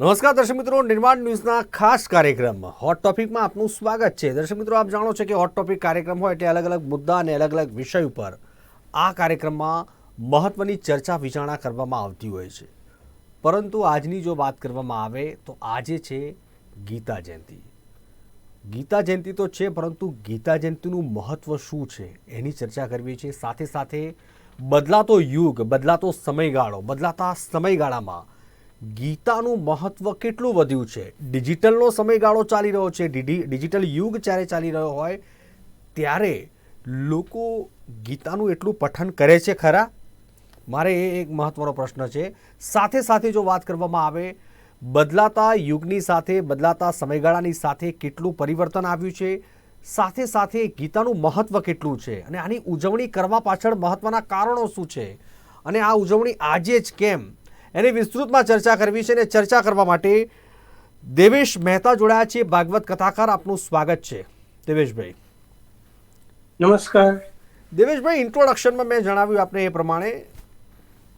નમસ્કાર, દર્શક મિત્રો. નિર્માણ ન્યૂઝના ખાસ કાર્યક્રમ. હોટ ટોપિકમાં આપનું સ્વાગત છે. દર્શક મિત્રો, આપ જાણો છો કે હોટ ટોપિક કાર્યક્રમ હોય એટલે અલગ અલગ મુદ્દા અને અલગ અલગ વિષય ઉપર આ કાર્યક્રમમાં મહત્વની ચર્ચા વિચારણા કરવામાં આવતી હોય છે. પરંતુ આજની જો વાત કરવામાં આવે તો આજે છે ગીતા જયંતિ. ગીતા જયંતિ તો છે, પરંતુ ગીતા જયંતિનું મહત્વ શું છે? એની ચર્ચા કરવી છે. સાથે સાથે બદલાતો યુગ, બદલાતો સમયગાળો, બદલાતા સમયગાળામાં ગીતાનું મહત્વ કેટલું વધ્યું છે? ડિજિટલનો સમયગાળો ચાલી રહ્યો છે ડિજિ- ડિજિટલ યુગ જ્યારે ચાલી રહ્યો હોય, ત્યારે લોકો ગીતાનું એટલું પઠન કરે છે ખરા? મારે એ એક મહત્વનો પ્રશ્ન છે. સાથે સાથે જો વાત કરવામાં આવે, બદલાતા યુગની સાથે, બદલાતા સમયગાળાની સાથે કેટલું પરિવર્તન આવ્યું છે? સાથે સાથે ગીતાનું મહત્વ કેટલું છે? અને આની ઉજવણી કરવા પાછળ મહત્વના કારણો શું છે? અને આ ઉજવણી આજે જ કેમ એની વિસ્તૃતમાં ચર્ચા કરવી છે અને ચર્ચા કરવા માટે દેવેશ મહેતા જોડાયા છે. ભાગવત કથાકાર આપનું સ્વાગત છે. દેવેશભાઈ. નમસ્કાર. દેવેશભાઈ ઇન્ટ્રોડક્શનમાં મેં જણાવ્યું આપને એ પ્રમાણે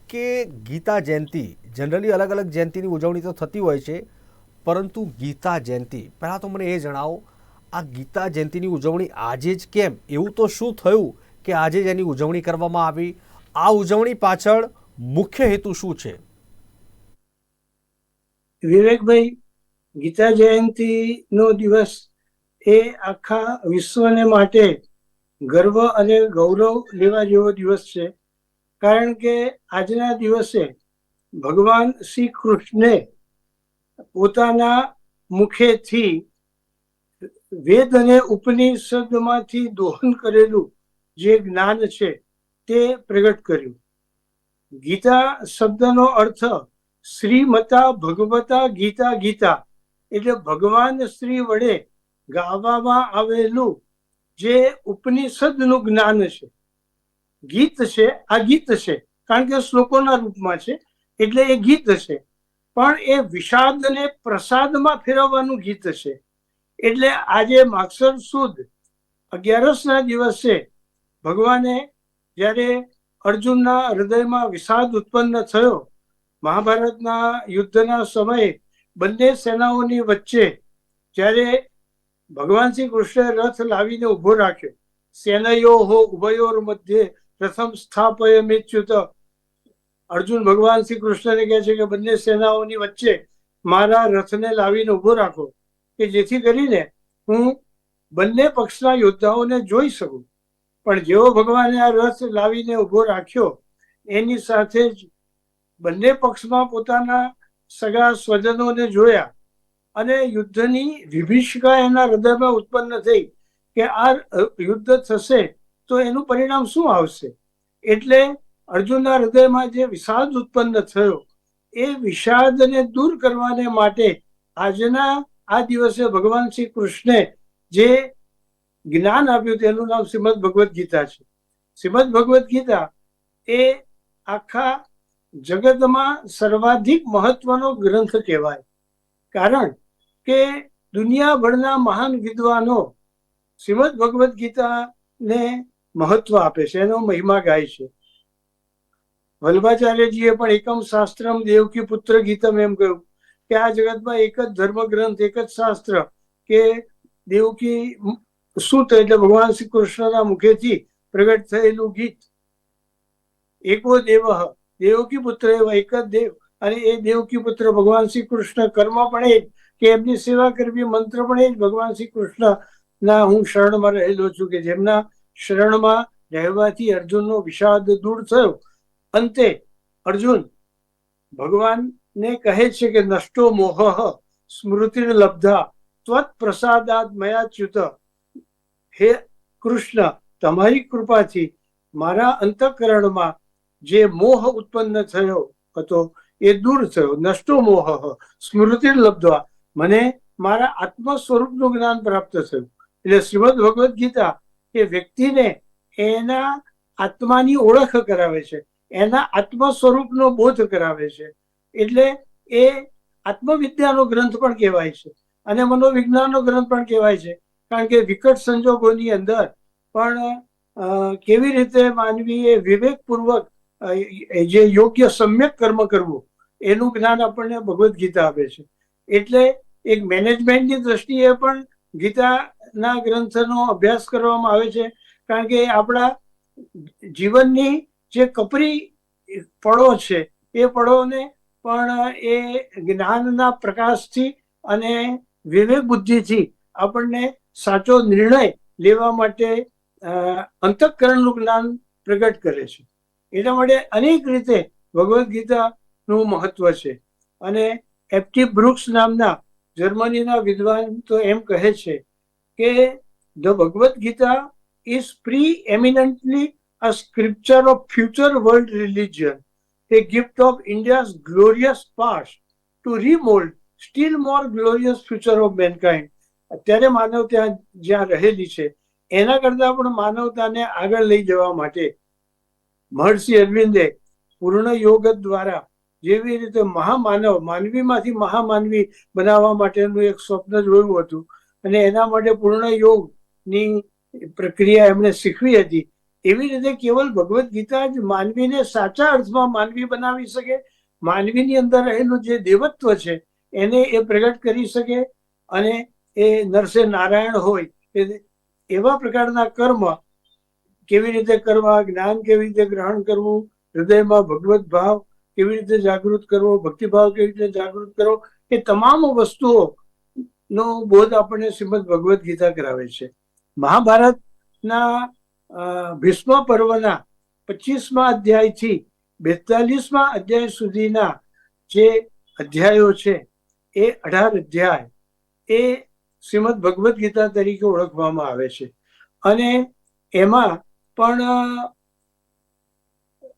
કે ગીતા જયંતિ જનરલી અલગ અલગ જયંતિની ઉજવણી તો થતી હોય છે પરંતુ ગીતા જયંતિ પહેલાં તો મને એ જણાવો આ ગીતા જયંતિની ઉજવણી આજે જ કેમ? એવું તો શું થયું કે આજે જ એની ઉજવણી કરવામાં આવી? આ ઉજવણી પાછળ મુખ્ય હેતુ શું છે? વિવેકભાઈ, ગીતા જયંતિ નો દિવસ એ આખા વિશ્વને માટે ગર્વ અને ગૌરવ લેવા જેવો દિવસ છે. કારણ કે આજના દિવસે ભગવાન શ્રી કૃષ્ણે પોતાના મુખેથી વેદ અને ઉપનિષદમાંથી દોહન કરેલું જે જ્ઞાન છે તે પ્રગટ કર્યું. ગીતા શબ્દનો અર્થ શ્રીમતા ભગવતા ગીતા ગીતા. એટલે ભગવાન શ્રી વડે ગાવામાં આવેલું જે ઉપનિષદનું જ્ઞાન છે, ગીત છે, આ ગીત છે, કારણ કે શ્લોકોના રૂપમાં છે, એટલે એ ગીત છે. પણ એ વિષાદને પ્રસાદમાં ફેરવવાનું ગીત છે. એટલે આજે માગસર સુદ અગિયારસના દિવસે ભગવાને જ્યારે અર્જુનના હૃદયમાં વિષાદ ઉત્પન્ન થયો મહાભારતના યુદ્ધના સમયે બંને સેનાઓની વચ્ચે જ્યારે ભગવાન શ્રી કૃષ્ણે રથ લાવીને ઊભો રાખ્યો, સેનયો હો ઉભયોર મધ્યે પ્રથમ સ્થાપય મેચ્યુત અર્જુન ભગવાન શ્રી કૃષ્ણને કહે છે કે બંને સેનાઓની વચ્ચે મારા રથને લાવીને ઊભો રાખો, કે જેથી કરીને હું બંને પક્ષના યોદ્ધાઓને જોઈ શકું. પણ જેવો ભગવાને આ રથ લાવીને ઊભો રાખ્યો, એની સાથે જ બંને પક્ષમાં પોતાના સગા સ્વજનોને જોયા અને યુદ્ધની વિભીષિકા એના હૃદયમાં ઉત્પન્ન થઈ કે આ યુદ્ધ થશે તો એનું પરિણામ શું આવશે? એટલે અર્જુનના હૃદયમાં જે વિષાદ ઉત્પન્ન થયો, એ વિષાદને દૂર કરવાને માટે આજના આ દિવસે ભગવાન શ્રી કૃષ્ણે જે જ્ઞાન આપ્યું તેનું નામ શ્રીમદ ભગવદ્ ગીતા છે. શ્રીમદ ભગવદ્ ગીતા એ આખા જગતમાં સર્વાધિક મહત્વનો ગ્રંથ કહેવાય. કારણ કે દુનિયાભરના મહાન વિદ્વાનો શ્રીમદ ભગવદ્ ગીતાને મહત્વ આપે છે, એનો મહિમા ગાય છે. વલ્ભાચાર્યજીએ પણ એકમ શાસ્ત્રમ દેવકી પુત્ર ગીતમ એમ કહ્યું કે આ જગતમાં એક જ ધર્મ ગ્રંથ એક જ શાસ્ત્ર કે દેવકી સૂત એટલે ભગવાન શ્રી કૃષ્ણના મુખેથી પ્રગટ થયેલું ગીત. એકો દેવ દેવકી પુત્ર એવા એક જ દેવ અને એ દેવકી પુત્ર ભગવાન શ્રી કૃષ્ણ કર્મ પણ એ જ કે એમની સેવા કરવી મંત્ર પણ એ જ ભગવાન શ્રી કૃષ્ણ ના હું શરણમાં રહેલો છું કે જેમના શરણમાં રહેવાથી અર્જુનનો વિષાદ દૂર થયો. અંતે અર્જુન ભગવાનને કહે છે કે નષ્ટો મોહ સ્મૃતિ લબ્ધા ત્વત પ્રસાદાદ મયા હે કૃષ્ણ, તમારી કૃપાથી મારા અંતઃકરણમાં જે મોહ ઉત્પન્ન થયો હતો, એ દૂર થયો. નષ્ટો મોહ, સ્મૃતિ લબ્ધવા મને મારા આત્મ સ્વરૂપનું જ્ઞાન પ્રાપ્ત થયું. એટલે શ્રીમદ ભગવદ્ ગીતા એ વ્યક્તિને એના આત્માની ઓળખ કરાવે છે. એના આત્મ સ્વરૂપનો બોધ કરાવે છે. એટલે એ આત્મવિદ્યાનો ગ્રંથ પણ કહેવાય છે. અને મનોવિજ્ઞાનનો ગ્રંથ પણ કહેવાય છે. કારણ કે વિકટ સંજોગોની અંદર પણ કેવી રીતે માનવીએ વિવેકપૂર્વક જે યોગ્ય સમ્યક કર્મ કરવું, એનું જ્ઞાન આપણને ભગવદ્ ગીતા આપે છે. એટલે એક મેનેજમેન્ટની દ્રષ્ટિએ પણ ગીતાના ગ્રંથનો અભ્યાસ કરવામાં આવે છે. કારણ કે આપણા જીવનની જે કપરી પળો છે, એ પળોને પણ એ જ્ઞાનના પ્રકાશથી અને વિવેક બુદ્ધિથી આપણને સાચો નિર્ણય લેવા માટે અંતઃકરણનું જ્ઞાન પ્રગટ કરે છે. એટલા માટે અનેક રીતે ભગવદ્ ગીતાનું મહત્વ છે. અને એપ્ટી બ્રુક્સ નામના જર્મનીના વિદ્વાન તો એમ કહે છે કે the Bhagavad Gita is preeminently a scripture of future world religion. A gift of India's glorious past to remould still more glorious future of mankind. અત્યારે માનવ ત્યાં જ્યાં રહેલી છે, એના કરતાં પણ માનવતાને આગળ લઈ જવા માટે મહર્ષિ અરવિંદે પૂર્ણ યોગ દ્વારા જેવી રીતે મહામાનવ, માનવીમાંથી મહામાનવી બનાવવા માટેનું એક સ્વપ્ન જોયું હતું અને એના માટે પૂર્ણ યોગની પ્રક્રિયા એમણે શીખવી હતી. એવી રીતે કેવલ ભગવદ્ ગીતા જ માનવીને સાચા અર્થમાં માનવી બનાવી શકે, માનવીની અંદર રહેલું જે દેવત્વ છે એને એ પ્રગટ કરી શકે અને એ નરસે નારાયણ હોય એવા પ્રકારના કર્મ કેવી રીતે કરવા, જ્ઞાન કેવી રીતે ગ્રહણ કરવું, હૃદયમાં ભગવત ભાવ કેવી રીતે જાગૃત કરવો, ભક્તિભાવ કેવી રીતે જાગૃત કરવો, એ તમામ વસ્તુઓ નો બોધ આપણને શ્રીમદ ભગવદ્ ગીતા કરાવે છે. મહાભારતના ભીષ્મ પર્વના પચીસમા અધ્યાયથી બેતાલીસમા અધ્યાય સુધીના જે અધ્યાયો છે, એ અઢાર અધ્યાય, એ શ્રીમદ ભગવદ્ ગીતા તરીકે ઓળખવામાં આવે છે. અને એમાં પણ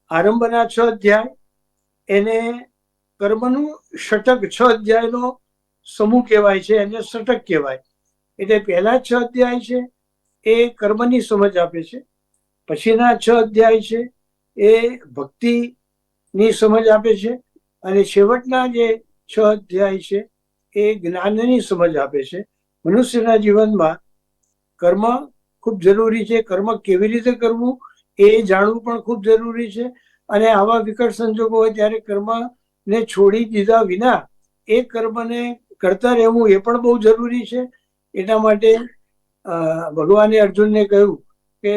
આરંભના છ અધ્યાય, એને કર્મનું ષટક છ અધ્યાયનો સમૂહ કહેવાય છે, એને ષટક કહેવાય. એટલે પહેલા છ અધ્યાય છે, એ કર્મની સમજ આપે છે. પછીના છ અધ્યાય છે, એ ભક્તિની સમજ આપે છે. અને છેવટના જે છ અધ્યાય છે, એ જ્ઞાનની સમજ આપે છે. મનુષ્યના જીવનમાં કર્મ ખૂબ જરૂરી છે. કર્મ કેવી રીતે કરવું એ જાણવું પણ ખૂબ જરૂરી છે. અને આવા વિકટ સંજોગો હોય ત્યારે કર્મને છોડી દીધા વિના એ કર્મને કરતા રહેવું એ પણ બહુ જરૂરી છે. એટલા માટે ભગવાને અર્જુનને કહ્યું કે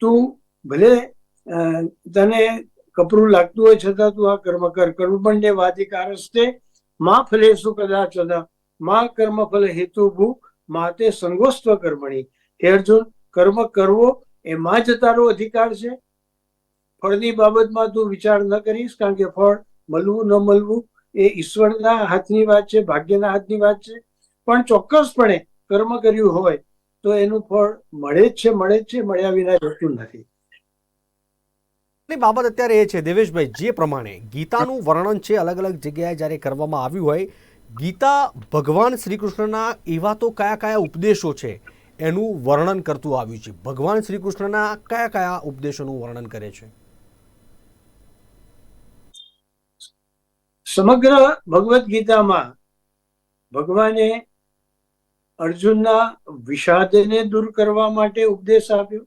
તું ભલે તને કપરું લાગતું હોય છતાં તું આ કર્મ કર. કર્મબંડે વાધિકારસ્તે ફલે શું કદાચમાં કર્મ ફલ હેતુ ભૂ, માતે સંગોસ્ત્વ કર્મણી. હે અર્જુન, કર્મ કરવો એમાં જ તારો અધિકાર છે. ફળની બાબતમાં તું વિચાર ન કરીશ કારણ કે ફળ મળવું ન મળવું એ ઈશ્વરના હાથની વાત છે, ભાગ્યના હાથની વાત છે. પણ ચોક્કસપણે કર્મ કર્યું હોય તો એનું ફળ મળે જ છે, મળે જ છે, મળ્યા વિના જતું નથી. બાબત અત્યારે એ છે, દેવેશભાઈ, જે પ્રમાણે ગીતાનું વર્ણન છે, અલગ અલગ જગ્યાએ જ્યારે કરવામાં આવ્યું હોય, ગીતા ભગવાન શ્રી કૃષ્ણના એવા તો કયા કયા ઉપદેશો છે? એનું વર્ણન કરતું આવ્યું છે. ભગવાન શ્રી કૃષ્ણના કયા કયા ઉપદેશોનું વર્ણન કરે છે? સમગ્ર ભગવદ્ ગીતામાં ભગવાને અર્જુનના વિષાદને દૂર કરવા માટે ઉપદેશ આપ્યો.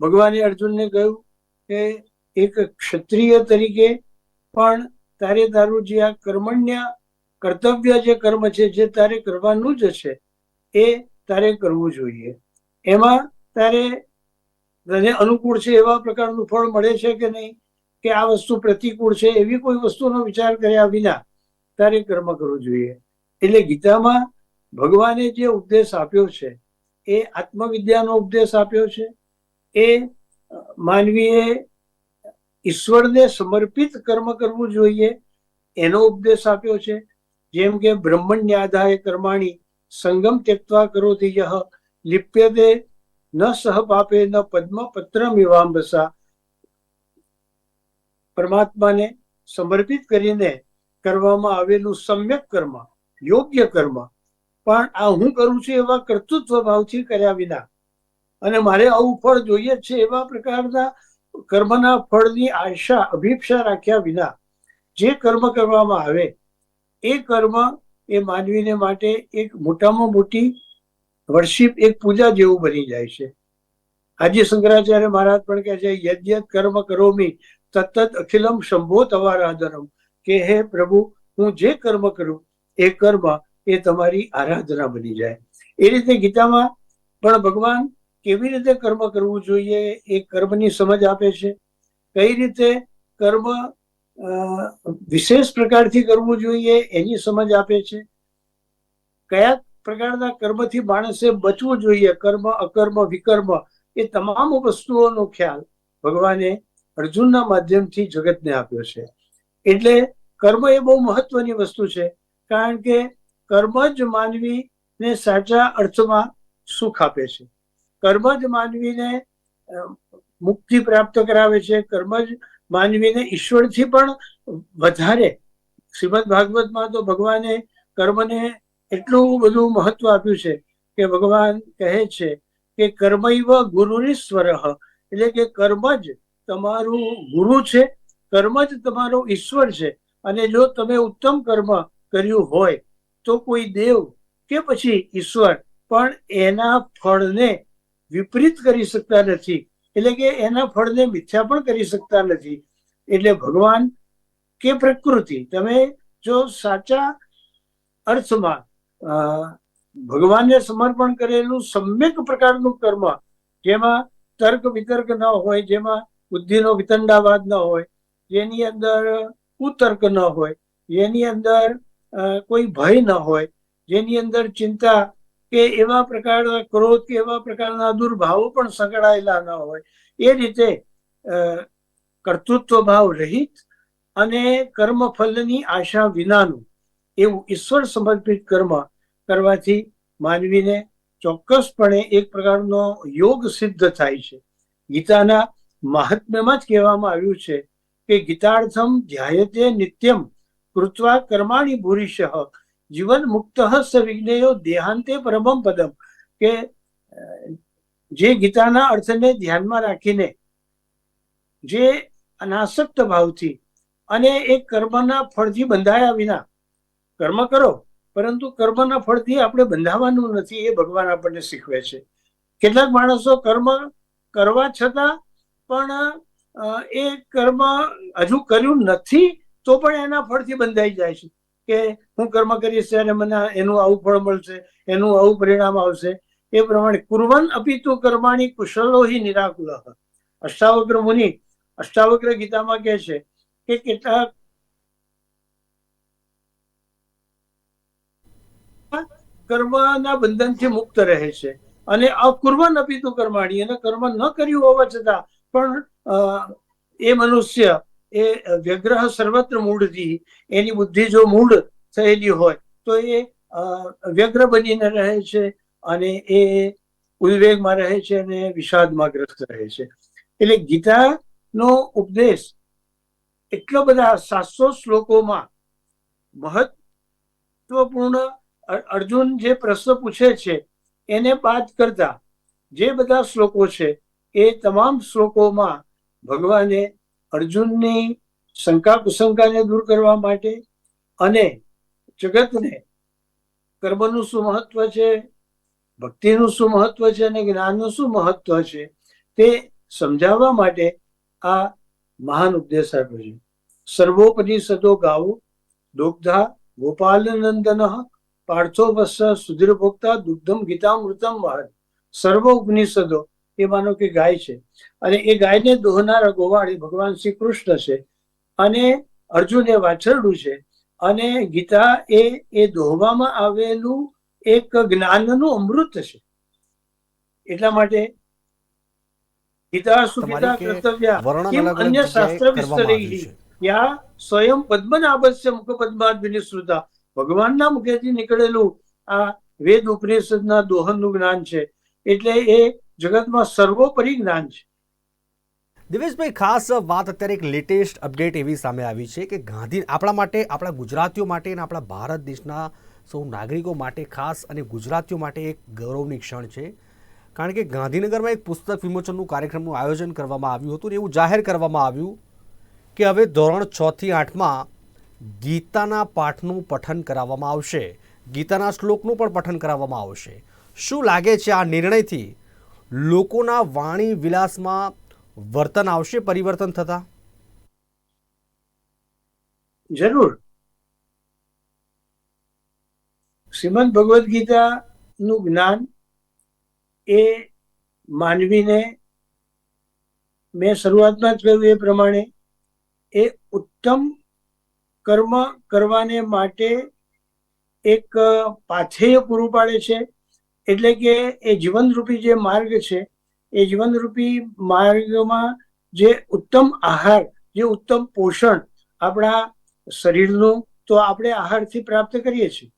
ભગવાને અર્જુનને કહ્યું કે એક ક્ષત્રિય તરીકે પણ તારે તારું જે આ કર્મણ્ય કર્તવ્ય જે કર્મ છે, જે તારે કરવાનું જ છે, એ તારે કરવું જોઈએ. એમાં તારે તને અનુકૂળ છે એવા પ્રકારનું ફળ મળે છે કે નહીં? કે આ વસ્તુ પ્રતિકૂળ છે? એવી કોઈ વસ્તુનો વિચાર કર્યા વિના તારે કર્મ કરવું જોઈએ. એટલે ગીતામાં ભગવાને જે ઉપદેશ આપ્યો છે, એ આત્મવિદ્યાનો ઉપદેશ આપ્યો છે. એ માનવીએ ઈશ્વરને સમર્પિત કર્મ કરવું જોઈએ. એનો ઉપદેશ આપ્યો છે. જેમ કે બ્રહ્મણ્યાધાય કર્માણી સંગમ ત્યક્વા કરોતિ યહ. લિપ્યતે ન સહ પાપે ન પદ્મ પત્રમ ઇવાંબસા પરમાત્માને સમર્પિત કરીને કરવામાં આવેલું સમ્યક કર્મ, યોગ્ય કર્મ, પણ આ હું કરું છું એવા કર્તૃત્વ ભાવથી કર્યા વિના. અને મારે આવું ફળ જોઈએ છે એવા પ્રકારના કર્મના ફળની આશા, અભિપ્સા રાખ્યા વિના. જે કર્મ કરવામાં આવે, એ કર્મ એ માનવીને માટે એક મોટામાં મોટી વર્ષિપ એક પૂજા જેવું બની જાય છે. આજે શંકરાચાર્ય મહારાજ પણ કહે છે યજ્ઞ કર્મ કરોમી તત્ત અખિલમ શંભો તવારાધનમ કે હે પ્રભુ, હું જે કર્મ કરું, એ કર્મ એ તમારી આરાધના બની જાય. એ રીતે ગીતામાં પણ ભગવાન કેવી રીતે કર્મ કરવું જોઈએ, એ કર્મની સમજ આપે છે. કઈ રીતે કર્મ વિશેષ પ્રકારથી કરવું જોઈએ, એની સમજ આપે છે. કયા પ્રકારના કર્મથી માણસે બચવું જોઈએ, કર્મ, અકર્મ, વિકર્મ, એ તમામ વસ્તુઓનો ખ્યાલ ભગવાને અર્જુનના માધ્યમથી જગતને આપ્યો છે. એટલે કર્મ એ બહુ મહત્વની વસ્તુ છે, કારણ કે કર્મ જ માનવીને સાચા અર્થમાં સુખ આપે છે. કર્મ જ માનવીને મુક્તિ પ્રાપ્ત કરાવે છે, કર્મ જ માનવીને ઈશ્વરથી પણ વધારે. શ્રીમદ ભાગવતમાં તો ભગવાને કર્મને એટલું બધું મહત્વ આપ્યું છે કે ભગવાન કહે છે કે કર્મૈવ ગુરુરીશ્વર એટલે કે કર્મ જ તમારું ગુરુ છે, કર્મ જ તમારો ઈશ્વર છે. અને જો તમે ઉત્તમ કર્મ કર્યું હોય, તો કોઈ દેવ કે પછી ઈશ્વર પણ એના ફળને વિપરીત કરી શકતા નથી. એટલે કે એના ફળને મિથ્યા પણ કરી શકતા નથી. એટલે ભગવાન કે પ્રકૃતિ, તમે જો સાચા અર્થમાં ભગવાનને સમર્પણ કરેલું સમ્યક પ્રકારનું કર્મ, જેમાં તર્ક વિતર્ક ન હોય, જેમાં બુદ્ધિનો વિતંડાવાદ ન હોય, જેની અંદર કુતર્ક ન હોય, જેની અંદર કોઈ ભય ન હોય, જેની અંદર ચિંતા કે એવા પ્રકારના ક્રોધ કે એવા પ્રકારના દુર્ભાવો પણ સંકળાયેલા ન હોય. એ રીતે કર્તૃત્વ ભાવ રહિત અને કર્મફલની આશા વિનાનું એવું ઈશ્વર સમર્પિત કર્મ કરવાથી માનવીને ચોક્કસપણે એક પ્રકારનો યોગ સિદ્ધ થાય છે. ગીતાના મહાત્મ્યમાં જ કહેવામાં આવ્યું છે કે ગીતાર્થમ ધ્યાયતે નિત્યમ કૃત્વા કર્માણી ભૂરિશ જીવન મુક્ત હસ્ત વિજ્ઞેયો દેહાંતે પરમમ પદમ, કે જે ગીતાના અર્થને ધ્યાનમાં રાખીને જે અનાસક્ત ભાવથી અને એ કર્મના ફળથી બંધાયા વિના કર્મ કરો, પરંતુ કર્મના ફળથી આપણે બંધાવાનું નથી એ ભગવાન આપણને શીખવે છે. કેટલાક માણસો કર્મ કરવા છતાં પણ એ કર્મ હજુ કર્યું નથી તો પણ એના ફળથી બંધાઈ જાય છે. કે હું કર્મ કરીશ ત્યારે મને એનું આવું ફળ મળશે, એનું આવું પરિણામ આવશે. એ પ્રમાણે કુર્વન અપિતુ કર્માણી કુશલો હિ નિરાકુલ. અષ્ટાવક્ર મુનિ અષ્ટાવક્ર ગીતામાં કહે છે કે કેટલાક કર્મના બંધનથી મુક્ત રહે છે. અને અકુર્વન અપિતુ કર્માણી, એને કર્મ ન કર્યું હોવા છતાં પણ એ મનુષ્ય એ વ્યગ્રહ સર્વત્ર મૂળથી, એની બુદ્ધિ જો મૂળ થયેલી હોય, તો એ વ્યગ્ર બનીને રહે છે અને એ ઉદ્વેગમાં રહે છે અને વિષાદમાં ગ્રસ્ત રહે છે. એટલે ગીતાનો ઉપદેશ એટલા બધા સાતસો શ્લોકોમાં મહત્વપૂર્ણ અર્જુન જે પ્રશ્ન પૂછે છે, એને બાદ કરતા જે બધા શ્લોકો છે, એ તમામ શ્લોકોમાં ભગવાને અર્જુનની શંકા કુશંકાને દૂર કરવા માટે અને જગતને કર્મનું શું મહત્વ છે, ભક્તિનું શું મહત્વ છે અને જ્ઞાનનું શું મહત્વ છે તે સમજાવવા માટે આ મહાન ઉપદેશ આપ્યો છે. સર્વોપનિષદો ગાવો દુગ્ધા ગોપાલનંદન પાર્થો વસ્સ સુધીર ભોક્તા દુગ્ધમ ગીતામૃતમ વહન. સર્વ ઉપનિષદો એ માનો કે ગાય છે. અને એ ગાયને દોહનારા ગોવાળ એ ભગવાન શ્રી કૃષ્ણ છે. અને અર્જુન એ વાછરડું છે. અને ગીતા એ એ દોહવામાં આવેલું એક જ્ઞાનનું અમૃત છે. એટલા માટે ગીતા સુગીતા કર્તવ્ય અન્ય શાસ્ત્ર વિસ્તરૈઃ યા સ્વયં પદ્મનાભસ્ય મુખ પદ્માદ વિનિશ્રુતા ભગવાનના મુખેથી નીકળેલું આ વેદ ઉપનિષદના દોહનનું જ્ઞાન છે. એટલે એ જગતમાં સર્વોપરી જ્ઞાન છે. દિવેશભાઈ, ખાસ વાત અત્યારે એક લેટેસ્ટ અપડેટ એવી સામે આવી છે કે ગાંધી આપણા માટે, આપણા ગુજરાતીઓ માટે અને આપણા ભારત દેશના સૌ નાગરિકો માટે ખાસ અને ગુજરાતીઓ માટે એક ગૌરવની ક્ષણ છે. કારણ કે ગાંધીનગરમાં એક પુસ્તક વિમોચનનું કાર્યક્રમનું આયોજન કરવામાં આવ્યું હતું અને એવું જાહેર કરવામાં આવ્યું કે હવે ધોરણ છથી આઠમાં ગીતાના પાઠનું પઠન કરાવવામાં આવશે. ગીતાના શ્લોકનું પણ પઠન કરાવવામાં આવશે. શું લાગે છે આ નિર્ણયથી? લોકોના વાણી વિલાસમાં વર્તન આવશે, પરિવર્તન થતા? જરૂર. શ્રીમદ ભગવદ્ ગીતાનું જ્ઞાન એ માનવીને મેં શરૂઆતમાં જ કહ્યું એ પ્રમાણે એ ઉત્તમ કર્મ કરવાને માટે એક પાથેય પૂરું પાડે છે. એટલે કે એ જીવનરૂપી જે માર્ગ છે, એ જીવનરૂપી માર્ગમાં જે ઉત્તમ આહાર, જે ઉત્તમ પોષણ આપણા શરીરનું, તો આપણે આહારથી પ્રાપ્ત કરીએ છીએ.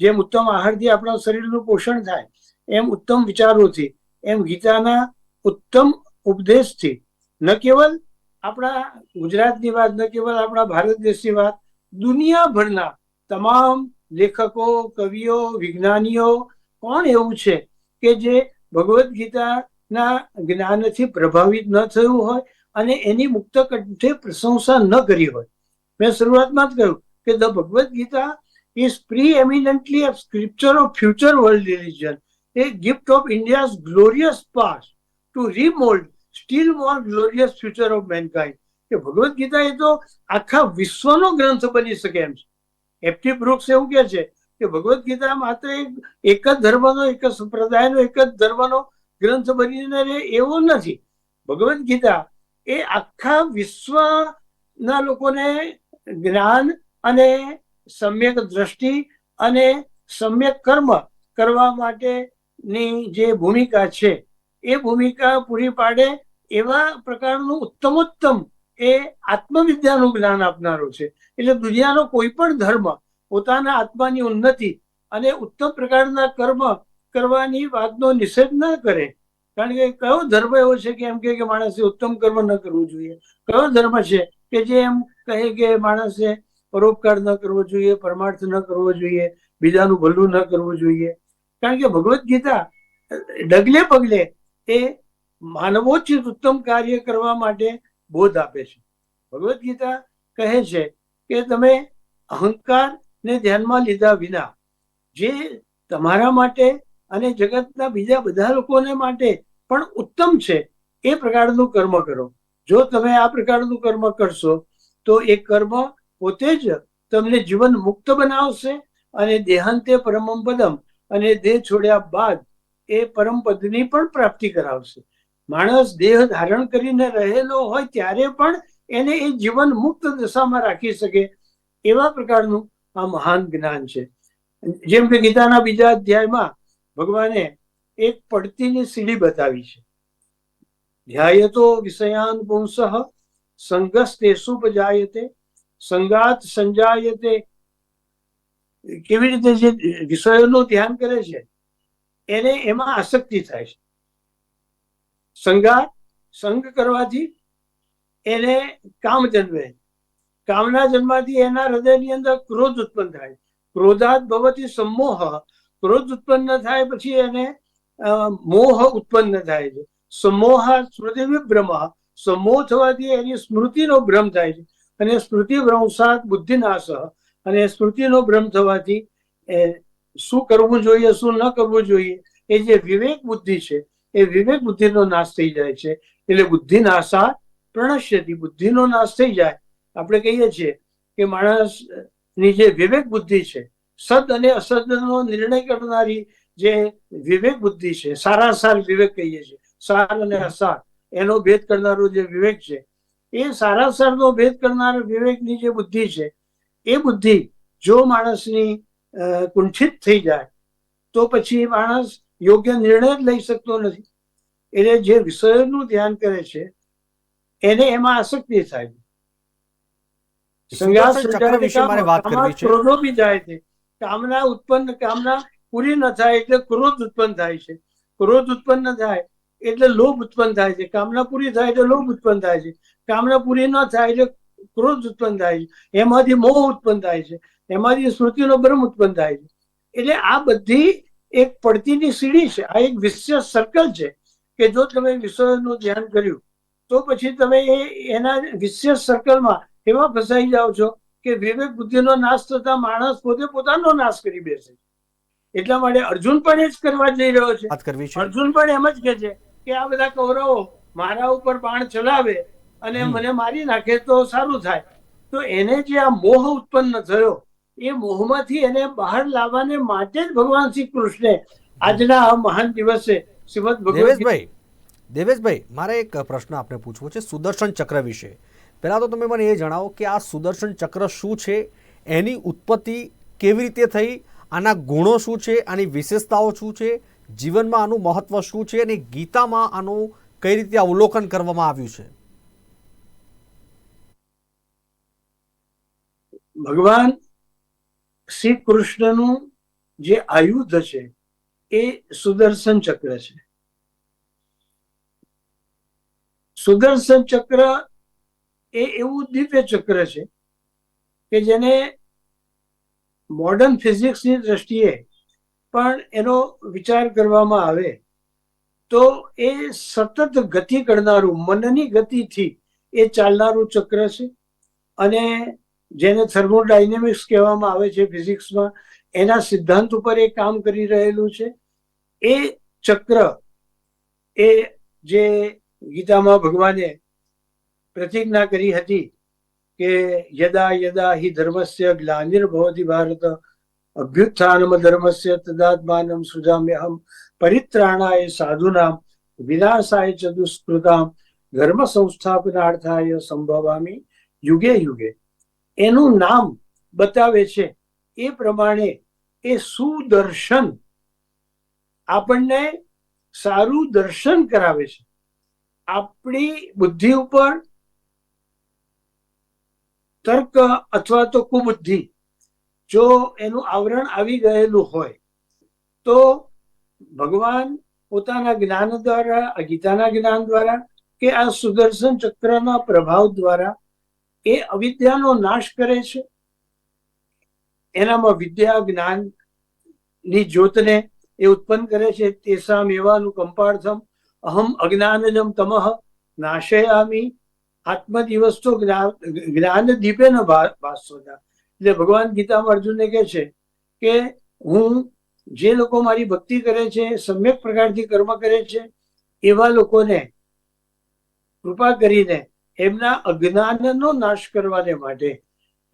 જેમ ઉત્તમ આહારથી આપણા શરીરનું પોષણ થાય, એમ ઉત્તમ વિચારોથી, એમ ગીતાના ઉત્તમ ઉપદેશથી. ન કેવલ આપણા ગુજરાતની વાત, ન કેવલ આપણા ભારત દેશની વાત, દુનિયાભરના તમામ લેખકો, કવિઓ, વિજ્ઞાનીઓ કોણ એવું છે કે જે ભગવદ્ ગીતાના જ્ઞાનથી પ્રભાવિત ન થયું હોય અને એની મુક્ત કંઠે પ્રશંસા ન કરી હોય મેં શરૂઆતમાં જ કહ્યું કે the Bhagavad Gita is preeminently a scripture of future world religion, a gift of India's glorious past to remold still more glorious future of mankind. કે ભગવદ્ ગીતા એ તો આખા વિશ્વનો ગ્રંથ બની શકે એમ છે એફટી બ્રુક્સ એવું કે છે કે ભગવદ્ ગીતા માત્ર એક જ ધર્મનો, એક જ સંપ્રદાયનો, એક જ ધર્મનો ગ્રંથ બનીને રહે એવો નથી. ભગવદ્ ગીતા એ આખા વિશ્વના લોકોને જ્ઞાન અને સમ્યક દ્રષ્ટિ અને સમ્યક કર્મ કરવા માટેની જે ભૂમિકા છે, એ ભૂમિકા પૂરી પાડે એવા પ્રકારનું ઉત્તમોત્તમ એ આત્મવિદ્યાનું જ્ઞાન આપનારો છે. એટલે દુનિયાનો કોઈ પણ ધર્મ પોતાના આત્માની ઉન્નતિ અને ઉત્તમ પ્રકારના કર્મ કરવાની વાતનો નિષેધ ન કરે. કારણ કે કયો ધર્મ એવો છે કે એમ કહે કે માણસે ઉત્તમ કર્મ ન કરવું જોઈએ? કયો ધર્મ છે કે જે એમ કહે કે માણસે પરોપકાર ન કરવો જોઈએ, પરમાર્થ ન કરવો જોઈએ, બીજાનું ભલું ન કરવું જોઈએ? કારણ કે ભગવદ્ ગીતા ડગલે પગલે એ માનવોચિત ઉત્તમ કાર્ય કરવા માટે બોધ આપે છે. ભગવદ્ ગીતા કહે છે કે તમે અહંકાર ને ધ્યાનમાં લીધા વિના, જે તમારા માટે અને જગતના બીજા બધા લોકોને માટે પણ ઉત્તમ છે, એ પ્રકારનું કર્મ કરો. જો તમે આ પ્રકારનું કર્મ કરશો, તો એ કર્મ પોતે જ તમને જીવન મુક્ત બનાવશે અને દેહાંતે પરમમ પદમ અને દેહ છોડ્યા બાદ એ પરમ પદની પણ પ્રાપ્તિ કરાવશે. માણસ દેહ ધારણ કરીને રહેલો હોય ત્યારે પણ એને એ જીવન મુક્ત દશામાં રાખી શકે એવા પ્રકારનું આ મહાન જ્ઞાન છે. જેમ કે ગીતાના બીજા અધ્યાયમાં ભગવાને એક પડતીની સીડી બતાવી છે. ધ્યાય તો વિષયાન પુંસઃ સંગસ્તે સુપજાયતે, સંગાત સંજાયતે. કેવી રીતે જે વિષયોનું ધ્યાન કરે છે, એને એમાં આસક્તિ થાય છે. સંગાત, સંગ કરવાથી એને કામ જન્મે. કામના જન્મથી એના હૃદયની અંદર ક્રોધ ઉત્પન્ન થાય. ક્રોધાત ભવતી સમોહ, ક્રોધ ઉત્પન્ન થાય પછી એને મોહ ઉત્પન્ન થાય છે. સમોહ સ્મૃતિ વિભ્રમ, સમોહ થવાથી એની સ્મૃતિનો ભ્રમ થાય છે. અને સ્મૃતિ ભ્રંશાત બુદ્ધિનાશ અને સ્મૃતિનો ભ્રમ થવાથી શું કરવું જોઈએ, શું ન કરવું જોઈએ, એ જે વિવેક બુદ્ધિ છે, એ વિવેક બુદ્ધિનો નાશ થઈ જાય છે. એટલે બુદ્ધિ નાશા પ્રણશ્યતી, બુદ્ધિનો નાશ થઈ જાય. આપણે કહીએ છીએ કે માણસની જે વિવેક બુદ્ધિ છે, સદ અને અસદનો નિર્ણય કરનારી જે વિવેક બુદ્ધિ છે, સારા સાર વિવેક કહીએ છીએ, સાર અને અસાર, એનો ભેદ કરનારો જે વિવેક છે, એ સારા સારનો ભેદ કરનાર વિવેકની જે બુદ્ધિ છે, એ બુદ્ધિ જો માણસની કુંઠિત થઈ જાય, તો પછી માણસ યોગ્ય નિર્ણય જ લઈ શકતો નથી. એટલે જે વિષયોનું ધ્યાન કરે છે, એને એમાં આસક્તિ થાય છે. ચક્ર વિશે મારે વાત કરવી છે? ક્રોધો બી જાય છે. કામના ઉત્પન્ન કામના પૂરી ન થાય એટલે ક્રોધ ઉત્પન્ન થાય છે. ક્રોધ ઉત્પન્ન થાય એટલે લોભ ઉત્પન્ન થાય છે. કામના પૂરી થાય એટલે લોભ ઉત્પન્ન થાય છે. કામના પૂરી ન થાય એટલે ક્રોધ ઉત્પન્ન થાય છે. એમાંથી મોહ ઉત્પન્ન થાય છે. એમાંથી સ્મૃતિનો ભ્રમ ઉત્પન્ન થાય છે. એટલે આ બધી એક પડતીની સીડી છે. આ એક વિશેષ સર્કલ છે કે જો તમે વિશ્વનું ધ્યાન કર્યું તો પછી તમે એ એના વિશેષ સર્કલમાં એવા ફસાઈ જાઓ છો કે વિવેક બુદ્ધિનો નાશ થતા માણસ પોતે પોતાનો નાશ કરી બેસે એટલા માટે અર્જુન પણ એ જ કરવા જઈ રહ્યો છે. અર્જુન પણ એમ જ કે છે કે આ બધા કૌરવો મારા ઉપર બાણ ચલાવે અને મને મારી નાખે તો સારું થાય. તો એને જે આ મોહ ઉત્પન્ન થયો એ મોહમાંથી એને બહાર લાવવાને માટે જ ભગવાન શ્રી કૃષ્ણે આજના આ મહાન દિવસે શ્રીમદ ભગવદ દેવેશભાઈ દેવેશભાઈ મારે એક પ્રશ્ન આપને પૂછવો છે સુદર્શન ચક્ર વિશે. પહેલાં તો તમે મને એ જણાવો કે આ સુદર્શન ચક્ર શું છે? એની ઉત્પત્તિ કેવી રીતે થઈ? આના ગુણો શું છે? આની વિશેષતાઓ શું છે? જીવનમાં આનું મહત્વ શું છે? અને ગીતામાં આનું કઈ રીતે અવલોકન કરવામાં આવ્યું છે? ભગવાન શ્રી કૃષ્ણનું જે આયુધ છે, એ સુદર્શન ચક્ર છે. સુદર્શન ચક્ર એ એવું દિવ્ય ચક્ર છે કે જેને મોડર્ન ફિઝિક્સની દ્રષ્ટિએ પણ એનો વિચાર કરવામાં આવે તો એ સતત ગતિ કરનારું, મનની ગતિથી એ ચાલનારું ચક્ર છે. અને જેને થર્મોડાયનેમિક્સ કહેવામાં આવે છે ફિઝિક્સમાં, એના સિદ્ધાંત ઉપર એ કામ કરી રહેલું છે. એ ચક્ર, એ જે ગીતામાં ભગવાને પ્રતિજ્ઞા કરી હતી કે યદા યદા હિ ધર્મસ્ય ગ્લાનિર્ભવતિ ભારત, અભ્યુત્થાનમ ધર્મસ્ય તદાત્માનમ સૃજામ્યહમ પરિત્રાણાય સાધુનામ, વિનાશાય ચ દુષ્કૃતામ, ધર્મ સંસ્થાપનાર્થાય સંભવામી યુગે યુગે. એનું નામ બતાવે છે એ પ્રમાણે એ સુદર્શન આપણને સારું દર્શન કરાવે છે. આપણી બુદ્ધિ ઉપર તર્ક અથવા તો કુબુદ્ધિ. જો એનું આવરણ આવી ગયેલું હોય, તો ભગવાન પોતાના જ્ઞાન દ્વારા, ગીતાના જ્ઞાન દ્વારા કે આ સુદર્શન ચક્રના પ્રભાવ દ્વારા એ અવિદ્યાનો નાશ કરે છે? એનામાં વિદ્યા, જ્ઞાનની જ્યોતને એ ઉત્પન્ન કરે છે. તેસામ એવાનું કંપાર્થમ અહમ અજ્ઞાનજમ તમઃ નાશયામી આત્મદિવસ તો જ્ઞાન દીપે ન ભાસ્વતા એટલે ભગવાન ગીતામાં અર્જુનને કહે છે કે હું જે લોકો મારી ભક્તિ કરે છે, સમ્યક પ્રકારથી કર્મ કરે છે, એવા લોકોને કૃપા કરીને એમના અજ્ઞાનનો નાશ કરવાને માટે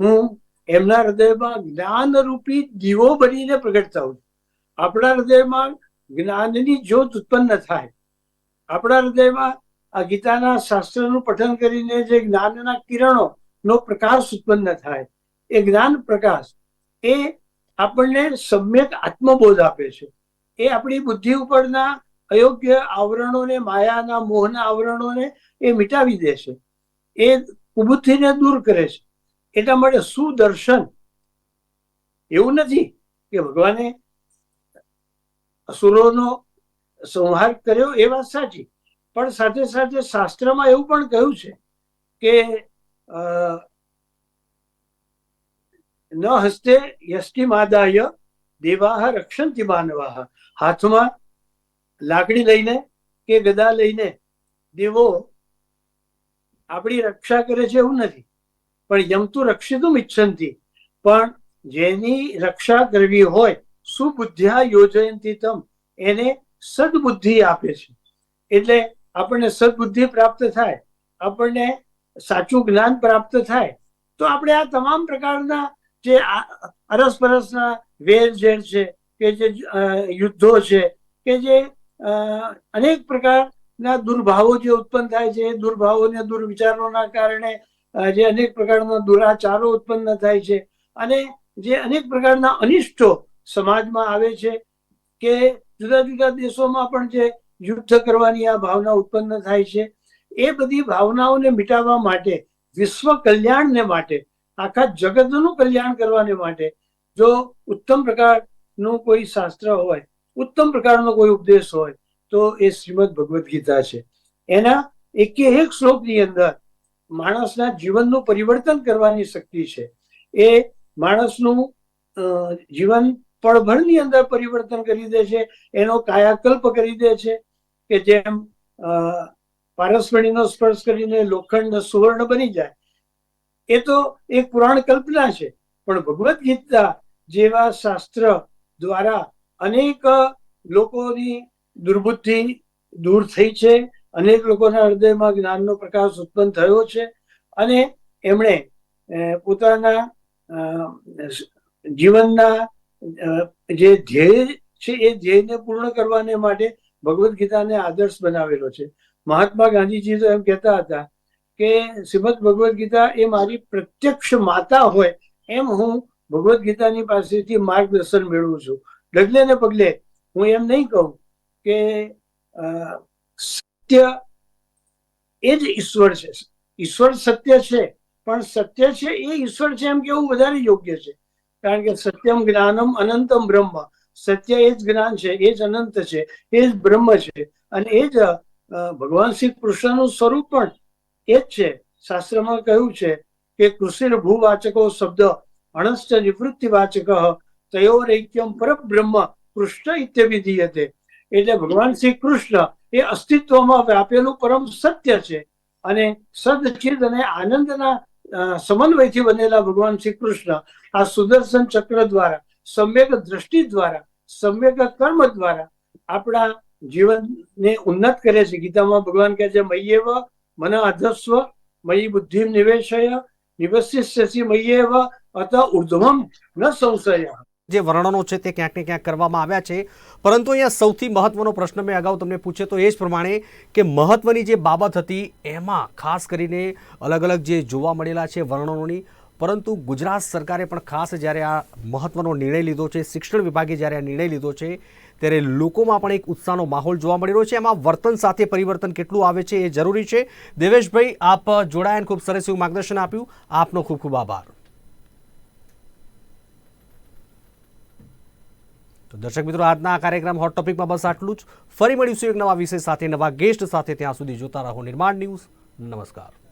હું એમના હૃદયમાં જ્ઞાનરૂપી દીવો બનીને પ્રગટ થાઉં છું. આપણા હૃદયમાં જ્ઞાનની જ્યોત ઉત્પન્ન થાય. આપણા હૃદયમાં આ ગીતાના શાસ્ત્રનું પઠન કરીને જે જ્ઞાનના કિરણો નો પ્રકાશ ઉત્પન્ન થાય, એ જ્ઞાન પ્રકાશ એ આપણને સમ્યક આત્મબોધ આપે છે. એ આપણી બુદ્ધિ ઉપરના અયોગ્ય આવરણોને, માયાના, મોહના આવરણોને એ મિટાવી દે છે. એ કુબુદ્ધિને દૂર કરે છે. એટલા માટે સુદર્શન એવું નથી કે ભગવાને અસુરોનો સંહાર કર્યો, એ વાત સાચી. પણ સાથે સાથે શાસ્ત્રમાં એવું પણ કહ્યું છે કે ન હસ્તે યષ્ટિ માદાય દેવાહ રક્ષંતિ માનવાહ. હાથમાં લાકડી લઈને કે ગદા લઈને દેવો આપણી રક્ષા કરે છે એવું નથી. પણ યમતુ રક્ષિતું ઈચ્છંતી. પણ જેની રક્ષા કરવી હોય સુબુદ્ધ્યા યોજયંતી તમ. એને સદબુદ્ધિ આપે છે. એટલે આપણને સદબુદ્ધિ પ્રાપ્ત થાય, આપણને સાચું જ્ઞાન પ્રાપ્ત થાય, તો આપણે આ તમામ પ્રકારના જે અરસપરસના વેર ઝેર છે, કે જે યુદ્ધો છે, કે જે અનેક પ્રકારના દુર્ભાવો જે ઉત્પન્ન થાય છે, એ દુર્ભાવોને દુર્વિચારોના કારણે જે અનેક પ્રકારના દુરાચારો ઉત્પન્ન થાય છે, અને જે અનેક પ્રકારના અનિષ્ટો સમાજમાં આવે છે, કે જુદા જુદા દેશોમાં પણ જે યુદ્ધ કરવાની આ ભાવના ઉત્પન્ન થાય છે. એ બધી ભાવનાઓને મિટાવવા માટે, વિશ્વ કલ્યાણને માટે, આખા જગતનું કલ્યાણ કરવાને માટે જો ઉત્તમ પ્રકારનું કોઈ શાસ્ત્ર હોય, ઉત્તમ પ્રકારનો કોઈ ઉપદેશ હોય, તો એ શ્રીમદ ભગવદ્ ગીતા છે. એના એકે એક શ્લોકની અંદર માણસના જીવનનું પરિવર્તન કરવાની શક્તિ છે. એ માણસનું જીવન પળભરની અંદર પરિવર્તન કરી દે છે, એનો કાયાકલ્પ કરી દે છે કે જેમ પારસમણીનો સ્પર્શ કરીને લોખંડ સુવર્ણ બની જાય. એ તો એક પુરાણ કલ્પના છે, પણ ભગવદ્ ગીતા જેવા શાસ્ત્ર દ્વારા અનેક લોકોની દુર્બુદ્ધિ દૂર થઈ છે, અનેક લોકોના હૃદયમાં જ્ઞાનનો પ્રકાશ ઉત્પન્ન થયો છે, અને એમણે પોતાના જીવનના જે ધ્યેય છે એ ધ્યેયને પૂર્ણ કરવાને માટે ભગવદ્ ગીતાને આદર્શ બનાવેલો છે. મહાત્મા ગાંધીજી તો એમ કહેતા હતા કે શ્રીમદ ભગવદ્ ગીતા એ મારી પ્રત્યક્ષ માતા હોય એમ હું ભગવદ્ ગીતાની પાસેથી માર્ગદર્શન મેળવું છું. ડગલે ને પગલે હું એમ નહીં કહું કે સત્ય એ જ ઈશ્વર છે. ઈશ્વર સત્ય છે, પણ સત્ય છે એ ઈશ્વર છે એમ કેવું વધારે યોગ્ય છે? કારણ કે સત્યમ જ્ઞાનમ અનંતમ બ્રહ્મ. સત્ય એ જ જ્ઞાન છે, એ જ અનંત છે, એ જ બ્રહ્મ છે અને એ જ ભગવાન શ્રી કૃષ્ણનું સ્વરૂપ પણ એ જ છે. શાસ્ત્રમાં કહ્યું છે કે કૃષિર ભૂવાચકો શબ્દ અણસ્ત નિવૃત્તિ વાચક તયોરૈક્યમ પરબ્રહ્મ કૃષ્ણ ઇત્યવિધીયતે એટલે ભગવાન શ્રી કૃષ્ણ એ અસ્તિત્વમાં વ્યાપેલું પરમ સત્ય છે અને સદચિદ અને આનંદના સમન્વયથી બનેલા ભગવાન શ્રી કૃષ્ણ આ સુદર્શન ચક્ર દ્વારા સમ્યક દ્રષ્ટિ દ્વારા સમ્યક કર્મ દ્વારા આપણા જીવનને ઉન્નત કરે છે. ગીતામાં ભગવાન કહે છે મય્યેવ મન અધસ્વ મયી બુદ્ધિ નિવેશય, નિવસિષ્યસી મય્યેવ અત ઉર્ધ્વમ ન સંશય. જે વર્ણનો છે તે ક્યાંક ને ક્યાંક કરવામાં આવ્યા છે. પરંતુ અહીંયા સૌથી મહત્વનો પ્રશ્ન મેં અગાઉ તમને પૂછ્યો તો એ જ પ્રમાણે કે મહત્વની જે બાબત હતી, એમાં ખાસ કરીને અલગ અલગ જે જોવા મળેલા છે વર્ણનોની પરંતુ ગુજરાત સરકારે પણ ખાસ જ્યારે આ મહત્વનો નિર્ણય લીધો છે, શિક્ષણ વિભાગે જ્યારે આ નિર્ણય લીધો છે, ત્યારે લોકોમાં પણ એક ઉત્સાહનો માહોલ જોવા મળી રહ્યો છે. એમાં વર્તન સાથે પરિવર્તન કેટલું આવે છે એ જરૂરી છે. દેવેશભાઈ, આપ જોડાયા ખૂબ સરસ એવું માર્ગદર્શન આપ્યું. આપનો ખૂબ ખૂબ આભાર. તો દર્શક મિત્રો, આજના આ કાર્યક્રમ હોટ ટોપિકમાં બસ આટલું જ. ફરી મળીશું એક નવા વિષય સાથે, નવા ગેસ્ટ સાથે ત્યાં સુધી જોતા રહો નિર્માણ ન્યૂઝ. નમસ્કાર.